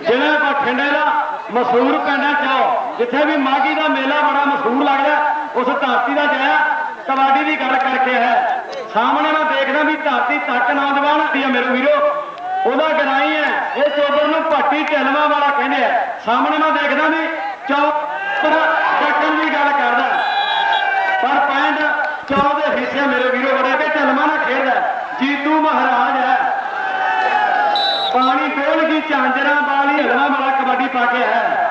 ਜਿਹੜਾ ਬਠਿੰਡੇ ਦਾ ਮਸ਼ਹੂਰ ਪਿੰਡ ਹੈ ਚੋਂ ਜਿੱਥੇ ਵੀ ਮਾਗੀ ਦਾ ਮੇਲਾ ਬੜਾ ਮਸ਼ਹੂਰ ਲੱਗਦਾ ਉਸ ਧਰਤੀ ਦਾ ਜਾਇਆ ਕਬੱਡੀ ਦੀ ਗੱਲ ਕਰਕੇ ਹੈ। ਸਾਹਮਣੇ ਮੈਂ ਦੇਖਦਾ ਵੀ ਧਰਤੀ ਤੱਕ ਨੌਜਵਾਨ ਦੀ ਮੇਰੇ ਵੀਰੋ। ਉਹਦਾ ਗਰਾਈ ਹੈ, ਇਹ ਚੋਬਰ ਨੂੰ ਭੱਟੀ ਢਲਵਾ ਵਾਲਾ ਕਹਿੰਦੇ ਆ ਸਾਹਮਣੇ ਮੈਂ ਦੇਖਦਾ ਵੀ ਚੌਪਰ ਚੱਕਣ ਦੀ ਗੱਲ ਕਰਦਾ ਪਰ ਪੈਂਡ ਚੌ ਦੇ ਹਿੱਸੇ ਮੇਰੇ ਵੀਰੋ, ਬੜੇ ਕੇ ਢਲਵਾ ਨਾਲ ਖੇਡਦਾ ਜੀਤੂ ਮਹਾਰਾਜ ਪਾਣੀ ਡੋਲ ਗਈ ਝਾਂਜਰਾਂ ਵਾਲੀ ਹਲਵਾ ਵਾਲਾ ਕਬੱਡੀ ਪਾ ਕੇ ਹੈ।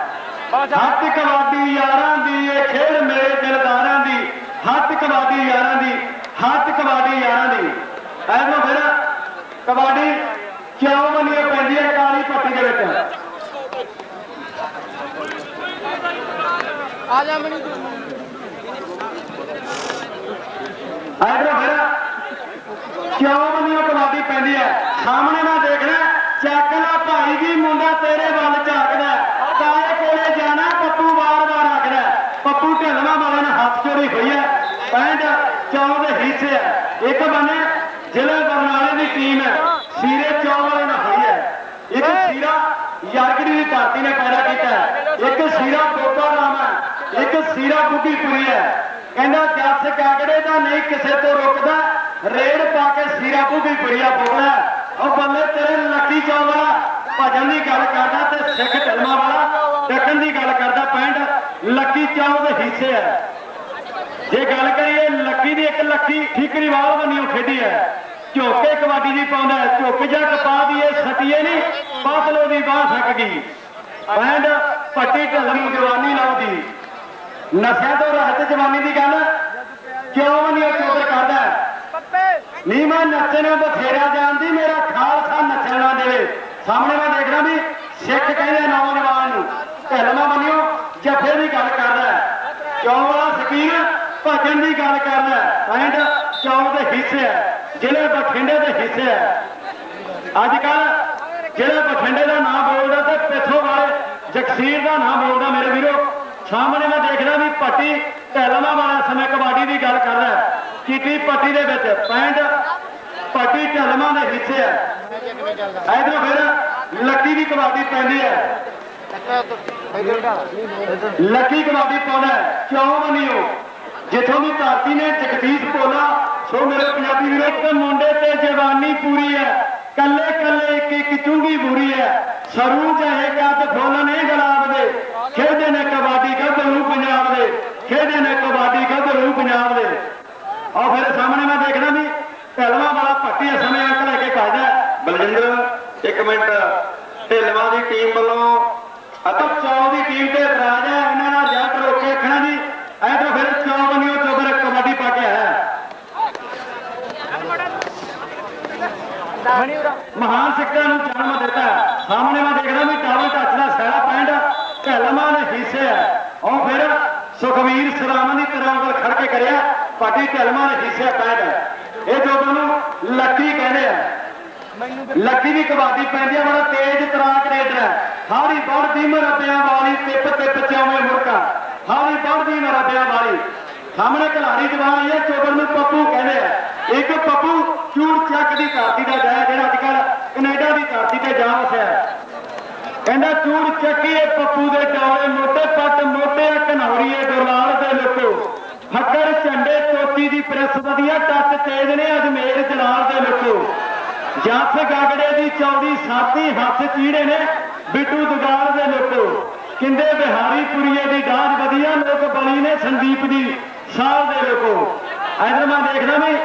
ਹੱਥ ਕਬੱਡੀ ਯਾਰਾਂ ਦੀ ਇਹ ਖੇਡ ਮੇਰੇ ਦਿਲਦਾਰਾਂ ਦੀ। ਹੱਥ ਕਬੱਡੀ ਯਾਰਾਂ ਦੀ ਹੱਥ ਕਬੱਡੀ ਯਾਰਾਂ ਦੀ। ਐਨੋ ਫਿਰ ਕਬੱਡੀ ਕਿਉਂ ਮੰਨੀ ਪੈਂਦੀ ਹੈ ਕਾਲੀ ਪੱਟੀ ਦੇ ਵਿੱਚ? ਆ ਜਾ ਮੈਨੂੰ। ਐਨੋ ਫਿਰ ਕਿਉਂ ਮੰਨੀ ਕਬੱਡੀ ਪੈਂਦੀ ਹੈ? ਸਾਹਮਣੇ ਮੈਂ ਦੇਖਣਾ। ਚੱਕ ਲਾ ਭਾਈ ਜੀ, ਮੁੰਡਾ ਤੇਰੇ ਵੱਲ ਝਾਕਦਾ ਤਾਏ ਕੋਲੇ ਜਾਣਾ, ਪੱਪੂ ਵਾਰ-ਵਾਰ ਆਖਦਾ ਪੱਪੂ ਢਲਵਾ ਵਾਲੇ ਨੇ ਹੱਥ ਚੋਰੀ ਹੋਈ ਹੈ। ਪੈਂਡ ਚੌਂ ਦੇ ਹਿੱਸੇ ਹੈ ਇੱਕ ਬੰਨੇ ਜ਼ਿਲ੍ਹਾ ਬਰਨਾਲੇ ਦੀ ਟੀਮ ਹੈ। ਸੀਰੇ ਚੌਂ ਵਾਲੇ ਨਾਲ ਹੋਈ ਹੈ। ਇੱਕ ਸੀਰਾ ਯਾਰਗੜੀ ਦੀ ਧਰਤੀ ਨੇ ਪੈਦਾ ਕੀਤਾ ਇੱਕ ਸੀਰਾ ਬੋਪਾ ਰਾਮ ਹੈ। ਇੱਕ ਸੀਰਾ ਬੁੱਢੀਪੁਰੀ ਹੈ। ਕਹਿੰਦਾ, ਜੱਸ ਕਾਗੜੇ ਦਾ ਨਹੀਂ, ਕਿਸੇ ਤੋਂ ਰੁਕਦਾ। ਰੇੜ ਪਾ ਕੇ ਸੀਰਾ ਬੁੱਢੀਪੁਰੀਆ ਬੋਲਦਾ ਉਹ ਬੰਦੇ ਤੇਰੇ ਲੱਕੀ ਚੌਂ ਵਾਲਾ ਭਜਨ ਦੀ ਗੱਲ ਕਰਦਾ ਤੇ ਸਿੱਖ ਢਲਮਾ ਵਾਲਾ ਡੱਕਣ ਦੀ ਗੱਲ ਕਰਦਾ ਪੈਂਡ ਲੱਕੀ ਚੌਂ ਦੇ ਹਿੱਸੇ ਹੈ ਜੇ ਗੱਲ ਕਰੀਏ ਲੱਕੀ ਦੀ ਇੱਕ ਲੱਕੀ ਠੀਕਰੀਵਾਲ ਬੰਨਿਓ ਖੇਡੀ ਹੈ ਝੋਕੇ ਕਬੱਡੀ ਦੀ ਪਾਉਂਦਾ ਹੈ, ਝੁੱਕ ਜਾ ਕਪਾ ਦੀ ਇਹ ਸਤੀਏ ਨਹੀਂ ਬਾਦਲੋ ਦੀ ਬਾਹ ਸਕ ਗਈ। ਪੈਂਡ ਪੱਟੀ ਢਲਮੀ ਜਵਾਨੀ ਲਾਉਂਦੀ। ਨਸ਼ਿਆਂ ਤੋਂ ਰਹਿਤ ਜਵਾਨੀ ਦੀ ਗੱਲ ਕਿਉਂ ਨਹੀਂ ਉਹ ਚੋਦਰ ਕਰਦਾ ਨਹੀਂ ਮੈਂ ਨੱਚੇ ਨੂੰ ਬਥੇਰਾ ਜਾਣਦੀ, ਮੇਰਾ ਖਾਲਸਾ ਨੱਚਣ ਨਾ ਦੇਵੇ ਸਾਹਮਣੇ ਮੈਂ ਦੇਖਦਾ ਵੀ ਸਿੱਖ ਕਹਿੰਦੇ ਨੌਜਵਾਨ ਨੂੰ ਢਲਮਾ ਮੰਨਿਓ, ਜੱਫੇ ਦੀ ਗੱਲ ਕਰਦਾ ਹੈ। ਕਿਉਂ ਵਾਲਾ ਸਕੀਨ ਭਜਨ ਦੀ ਗੱਲ ਕਰਦਾ ਹੈ। ਪੈਂਡ ਚੌਂ ਦੇ ਹਿੱਸੇ ਹੈ, ਜ਼ਿਲ੍ਹੇ ਬਠਿੰਡੇ ਦੇ ਹਿੱਸੇ ਹੈ ਅੱਜ ਕੱਲ ਜਿਹੜਾ ਬਠਿੰਡੇ ਦਾ ਨਾਮ ਬੋਲਦਾ ਤੇ ਪਿੱਥੋਂ ਵਾਲੇ ਜਗਸੀਰ ਦਾ ਨਾਮ ਬੋਲਦਾ ਮੇਰੇ ਵੀਰੋ ਸਾਹਮਣੇ ਮੈਂ ਦੇਖਦਾ ਵੀ ਪੱਟੀ ਢਲਮਾ ਵਾਲਾ ਸਮੇਂ ਕਬੱਡੀ ਦੀ ਗੱਲ ਕਰਦਾ ਹੈ। ਚੀਟੀ ਪੱਟੀ ਦੇ ਵਿੱਚ ਪੈਂਡ ਪੱਟੀ ਢਲਮਾ ਦੇ ਹਿੱਸੇ ਹੈ ਇਧਰੋਂ ਫਿਰ ਲੱਕੀ ਦੀ ਕਬੱਡੀ ਪੈਂਦੀ ਹੈ ਲੱਕੀ ਕਬੱਡੀ ਪਾਉਣਾ ਕਿਉਂ ਮੰਨਿਓ ਜਿੱਥੋਂ ਦੀ ਧਰਤੀ ਨੇ ਜਗਦੀਸ਼ ਪੋਲਾ ਸੋ ਮੇਰੇ ਪੰਜਾਬੀ ਵੀਰੋ ਤੇ ਮੁੰਡੇ ਤੇ ਜਵਾਨੀ ਪੂਰੀ ਹੈ। ਕੱਲੇ ਕੱਲੇ ਇੱਕ ਇੱਕ ਚੁੰਗੀ ਬੁਰੀ ਹੈ। ਸਰੂ ਚਾਹੇ ਕੱਦ ਫੁੱਲ ਨੇ ਗੁਲਾਬ ਦੇ ਖੇਡਦੇ ਨੇ ਕਬੱਡੀ ਗੱਭਰੂ ਪੰਜਾਬ ਦੇ। ਖੇਡਦੇ ਨੇ ਕਬੱਡੀ ਗੱਭਰੂ ਪੰਜਾਬ ਦੇ ਆ ਫਿਰ ਸਾਹਮਣੇ ਮੈਂ ਦੇਖਦਾ ਵੀ ਢਲਵਾ ਵਾਲਾ ਪੱਟੀ ਇਸ ਸਮੇਂ ਅੰਕ ਲੈ ਕੇ ਭਜਦਾ ਬਲਜਿੰਦਰ ਇੱਕ ਮਿੰਟ ਢਿਲਵਾ ਦੀ ਟੀਮ ਵੱਲੋਂ ਅਤੇ ਚੌ ਦੀ ਟੀਮ ਤੇ ਇਤਰਾਜ਼ ਹੈ। ਇਹਨਾਂ ਨਾਲ ਜੱਟ ਰੋਕੇ ਰੱਖਣਾ ਜੀ ਐ ਤਾਂ ਫਿਰ ਚੌ ਬੰਨਿਓ ਚੋਬਰ ਕਬੱਡੀ ਪਾ ਕੇ ਆਇਆ। ਮਹਾਨ ਸਿੱਖਾਂ ਨੂੰ ਜਨਮ ਦਿੱਤਾ ਸਾਹਮਣੇ ਮੈਂ ਦੇਖਦਾ ਵੀ ਟਾਵਲ ਟੱਚ ਦਾ ਸੈਲਾ ਪੈਂਡ ਢਲਮਾ ਦੇ ਹਿੱਸੇ ਹੈ। ਉਹ ਫਿਰ ਸੁਖਵੀਰ ਸਰਾਮਨ ਦੀ ਤਰ੍ਹਾਂ ਕੋਲ ਖੜ ਕੇ ਕਰਿਆ। ਪਾਟੀ ਢਲਮਾ ਦੇ ਹਿੱਸੇ ਪੈਂਡ ਇਹ ਜੋਬਰ ਨੂੰ ਲੱਕੀ ਕਹਿੰਦੇ ਆ। ਲੱਕੀ ਦੀ ਕਬਾਦੀ ਪੈਂਦੀ ਆ, ਬੜਾ ਤੇਜ਼ ਤਰਾਕ ਰੇਡਰ ਹੈ ਹਾੜੀ ਵੱਢਦੀ ਮਰਬਿਆਂ ਵਾਲੀ ਟਿਪ ਟਿਪ ਚਾਵੇਂ ਮੁਰਕਾ। ਹਾੜੀ ਵੱਢਦੀ ਮਰਬਿਆਂ ਵਾਲੀ। ਸਾਹਮਣੇ ਖਿਲਾੜੀ ਜਵਾਨ ਆਈ ਚੋਬਰ ਨੂੰ ਪੱਪੂ ਕਹਿੰਦੇ ਆ। ਇੱਕ ਪੱਪੂ ਚੂੜ ਚੱਕ ਦੀ ਧਰਤੀ ਦਾ ਜਾਇਆ ਜਿਹੜਾ ਅੱਜ ਕੱਲ ਕੈਨੇਡਾ ਦੀ ਧਰਤੀ ਤੇ ਜਾ ਵਸਿਆ। ਕਹਿੰਦਾ, ਚੂੜ ਚੱਕੀਏ ਪੱਪੂ ਦੇ ਡੌਲੇ ਮੋਟੇ ਪੱਟ ਮੋਟੇ ਘਨੌਰੀਏ ਦੁਰਲਾਲ ਦੇ ਲੋਕੋ ਫੱਕਰ ਝੰਡੇ ਚੋਟੀ ਦੀ ਪ੍ਰੈਸ ਵਧੀਆ, ਟੱਚ ਤੇਜ ਨੇ ਅਜਮੇਰ ਜਲਾਲ ਦੇ ਲੋਕੋ ਜੱਥ ਗਾਗੜੇ ਦੀ ਚੌੜੀ ਸਾਥੀ ਹੱਥ ਚੀੜੇ ਨੇ, ਬਿੱਟੂ ਦੁਗਾਲ ਦੇ ਲੋਕੋ ਕਿੰਦੇ ਬਿਹਾਰੀ ਪੁਰੀਏ ਦੀ ਡਾਂਜ ਵਧੀਆ, ਲੋਕ ਬਲੀ ਨੇ ਸੰਦੀਪ ਦੀ ਸਾਲ ਦੇ ਲੋਕੋ ਇਧਰ ਮੈਂ ਦੇਖਦਾ ਵੀ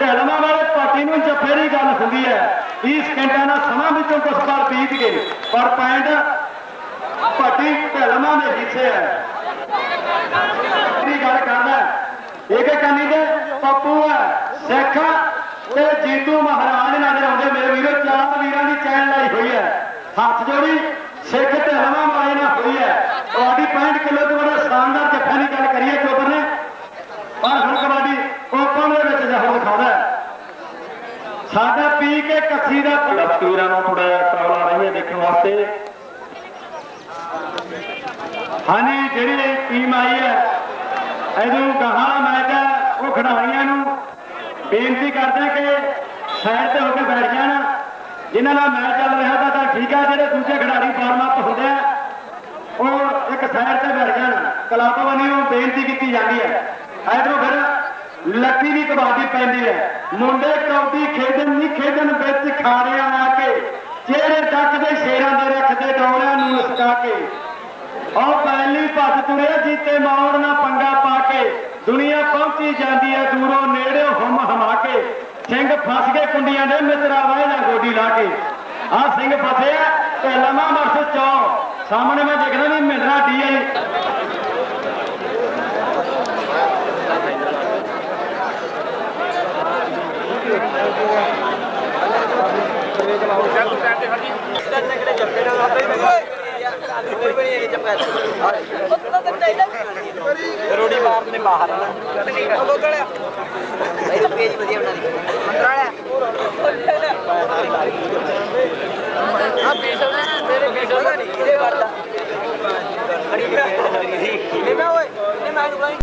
ਢਲਮਾ ਵਾਲੇ ਪਾਰਟੀ ਨੂੰ ਜੱਫੇ ਦੀ ਗੱਲ ਹੁੰਦੀ ਹੈ 20 ਸਕਿੰਟਾਂ ਦਾ ਸਮਾਂ ਵਿੱਚੋਂ ਕੁਝ ਪਲ ਬੀਤ ਗਏ। ਪਰ ਪੈਂਡ ਪਾਰਟੀ ਢਲਮਾ ਦੇ ਹਿੱਸੇ ਹੈ। ਦੀ ਗੱਲ ਕਰਦਾ, ਇੱਕ ਕੰਨੀ ਤੇ ਪੱਪੂ ਹੈ, ਸਿੱਖ ਤੇ ਜੀਤੂ ਮਹਾਰਾਜ ਨਜ਼ਰ ਆਉਂਦੇ ਮੇਰੇ ਵੀਰੋ ਚਾਰ ਵੀਰਾਂ ਦੀ ਚੈਨ ਲਾਈ ਹੋਈ ਹੈ। ਹੱਥ ਜੋੜੀ ਸਿੱਖ ਤੇ ਹਵਾ ਮਾਏ ਨਾਲ ਹੋਈ ਹੈ। ਤੁਹਾਡੀ 65 ਕਿਲੋ ਤੋਂ ਬੜਾ ਸ਼ਾਨਦਾਰ ਜੱਫਾ ਦੀ ਗੱਲ ਕਰੀਏ ਚੋਬਰ ਨੇ। ਪਰ ਹੁਣ ਕਬੱਡੀ ਓਪਨ ਦੇ ਵਿੱਚ ਜਹਰ ਦਿਖਾਉਂਦਾ। ਸਾਡਾ ਪੀ ਕੇ ਕੱਸੀ ਦਾ ਤਸਵੀਰਾਂ ਨੂੰ ਥੋੜਾ ਆ ਰਹੀ ਹੈ ਦੇਖਣ ਵਾਸਤੇ। ਹਾਂਜੀ ਜਿਹੜੀ ਟੀਮ ਆਈ ਹੈ ਇਹਨੂੰ ਗਾਹਾਂ ਮੈਚ ਉਹ ਖਿਡਾਰੀਆਂ ਨੂੰ ਬੇਨਤੀ ਕਰਦੇ ਕਿ ਸਾਈਡ ਤੇ ਹੋ ਕੇ ਬੈਠ ਜਾਣ। ਜਿਨ੍ਹਾਂ ਨਾਲ ਮੈਚ ਚੱਲ ਰਿਹਾ ਤਾਂ ਤਾਂ ਠੀਕ ਆ, ਜਿਹੜੇ ਦੂਜੇ ਖਿਡਾਰੀ ਫਾਰਮ ਅਪ ਹੁੰਦੇ ਆ, ਉਹ ਇੱਕ ਸਾਈਡ ਤੇ ਬੈਠ ਜਾਣ। ਕਲੱਬ ਵੱਲੋਂ ਬੇਨਤੀ ਕੀਤੀ ਜਾਂਦੀ ਹੈ। ਇਧਰੋਂ ਫਿਰ ਲੱਕੀ ਦੀ ਕਬਾਦੀ ਪੈਂਦੀ ਹੈ। ਮੁੰਡੇ ਕਬੱਡੀ ਖੇਡਣ ਨਹੀਂ ਖੇਡਣ ਵਿੱਚ ਖਾਰਿਆਂ ਆ ਕੇ, ਚਿਹਰੇ ਤੱਕ ਦੇ ਸ਼ੇਰਾਂ ਦੇ ਰੱਖਦੇ ਡੌਲਿਆਂ ਨੂੰ ਲਸਕਾ ਕੇ। ਉਹ ਪਹਿਲੀ ਭੱਜ ਤੁਰਿਆ, ਜੀਤੇ ਮੌੜ ਨਾਲ ਪੰਗਾ ਪਾ ਕੇ ਦੁਨੀਆ ਪਹੁੰਚੀ ਜਾਂਦੀ ਹੈ ਦੂਰੋਂ ਨੇੜੇ ਹਮ ਹਮਾ ਕੇ ਸਿੰਘ ਫਸ ਗਏ ਕੁੰਡੀਆਂ ਦੇ ਮਿੱਤਰਾ ਵਾਏ ਗੋਡੀ ਲਾ ਕੇ ਆ ਸਿੰਘ ਫਸਿਆ ਤੇ ਲਮਾ ਮਰਸ ਚੌ ਸਾਹਮਣੇ ਮੈਂ ਦੇਖਦਾ ਨਹੀਂ ਮਿਲਣਾ ਡੀ ਆਈ ਰੋੜੀ ਮਾਰ ਨੇ ਬਾਹਰ ਉਹ ਗੋਗਲਿਆ ਇਹ ਤਾਂ ਪੇਜ